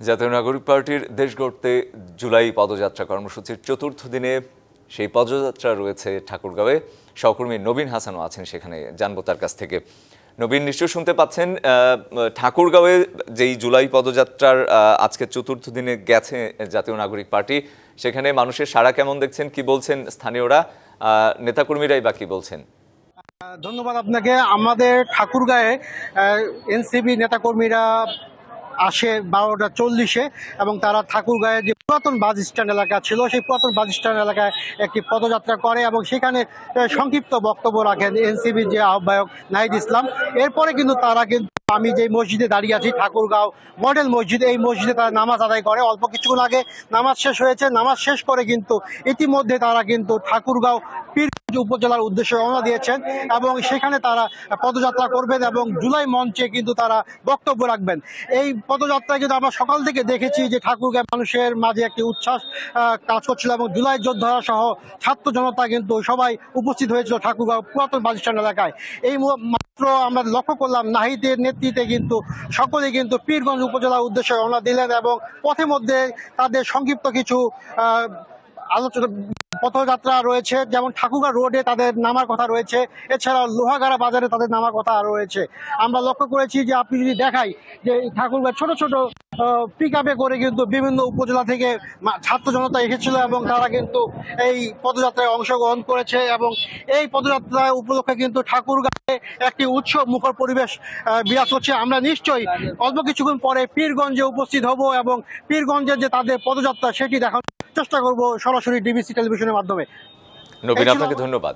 জাতীয় নাগরিক পার্টির দেশ গড়তে জুলাই পদযাত্রা কর্মসূচির চতুর্থ দিনে সেই পদযাত্রা রয়েছে ঠাকুরগাঁওয়ে। সহকর্মী নবীন হাসানও আছেন সেখানে, জানব তার কাছ থেকে। নবীন নিশ্চয় শুনতে পাচ্ছেন ঠাকুরগাঁওয়ে যেই জুলাই পদযাত্রার আজকে চতুর্থ দিনে গেছে জাতীয় নাগরিক পার্টি, সেখানে মানুষের সাড়া কেমন দেখছেন, কি বলছেন স্থানীয়রা? নেতাকর্মীরাই বা কি বলছেন? ধন্যবাদ আপনাকে। আমাদের ঠাকুরগাঁয়ে এনসিবি নেতাকর্মীরা আসে বারোটা চল্লিশে এবং তারা ঠাকুরগাঁয়ে যে পুরাতন বাস স্ট্যান্ড এলাকা ছিল, সেই পুরাতন বাস স্ট্যান্ড এলাকায় একটি পদযাত্রা করে এবং সেখানে সংক্ষিপ্ত বক্তব্য রাখেন এনসিবির যে আহ্বায়ক নাহিদ ইসলাম। এরপরে কিন্তু তারা কিন্তু, আমি যে মসজিদে দাঁড়িয়ে আছি, ঠাকুরগাঁও মডেল মসজিদ, এই মসজিদে তারা নামাজ আদায় করে। অল্প কিছুক্ষণ আগে নামাজ শেষ হয়েছে। নামাজ শেষ করে কিন্তু ইতিমধ্যে তারা কিন্তু ঠাকুরগাঁও পীরগঞ্জ উপজেলার উদ্দেশ্যে রওনা দিয়েছেন এবং সেখানে তারা পদযাত্রা করবেন এবং জুলাই মঞ্চে কিন্তু তারা বক্তব্য রাখবেন। এই পদযাত্রায় কিন্তু আমরা সকাল থেকে দেখেছি যে ঠাকুরগাঁও মানুষের মাঝে একটি উচ্ছ্বাস কাজ করছিল এবং জুলাই যোদ্ধারা সহ ছাত্র জনতা কিন্তু সবাই উপস্থিত হয়েছিল ঠাকুরগাঁও পুরাতন বাস এলাকায়। এই মাত্র আমরা লক্ষ্য করলাম নাহিদের নেতৃত্বে কিন্তু সকলে কিন্তু পীরগঞ্জ উপজেলার উদ্দেশ্যে রওনা দিলেন এবং পথে মধ্যে তাদের সংক্ষিপ্ত কিছু আলোচনা পথযাত্রা রয়েছে, যেমন ঠাকুরগাঁ রোডে তাদের নামার কথা রয়েছে, এছাড়াও লোহাগাড়া বাজারে তাদের নামার কথা রয়েছে। আমরা লক্ষ্য করেছি যে আপনি যদি দেখাই যে ঠাকুরগাঁ ছোট ছোট পিক করে কিন্তু বিভিন্ন উপজেলা থেকে ছাত্র জনতা এসেছিল এবং তারা কিন্তু এই পদযাত্রায় অংশগ্রহণ করেছে এবং এই পদযাত্রা উপলক্ষে কিন্তু ঠাকুরগাঁয়ে একটি উৎসব মুখর পরিবেশ বিরাজ করছে। আমরা নিশ্চয়ই অল্প কিছুক্ষণ পরে পীরগঞ্জে উপস্থিত হব এবং পীরগঞ্জের যে তাদের পদযাত্রা সেটি দেখানোর চেষ্টা করব সরাসরি ডিবিসি টেলিভিশনের মাধ্যমে। নবীন আপনাকে ধন্যবাদ।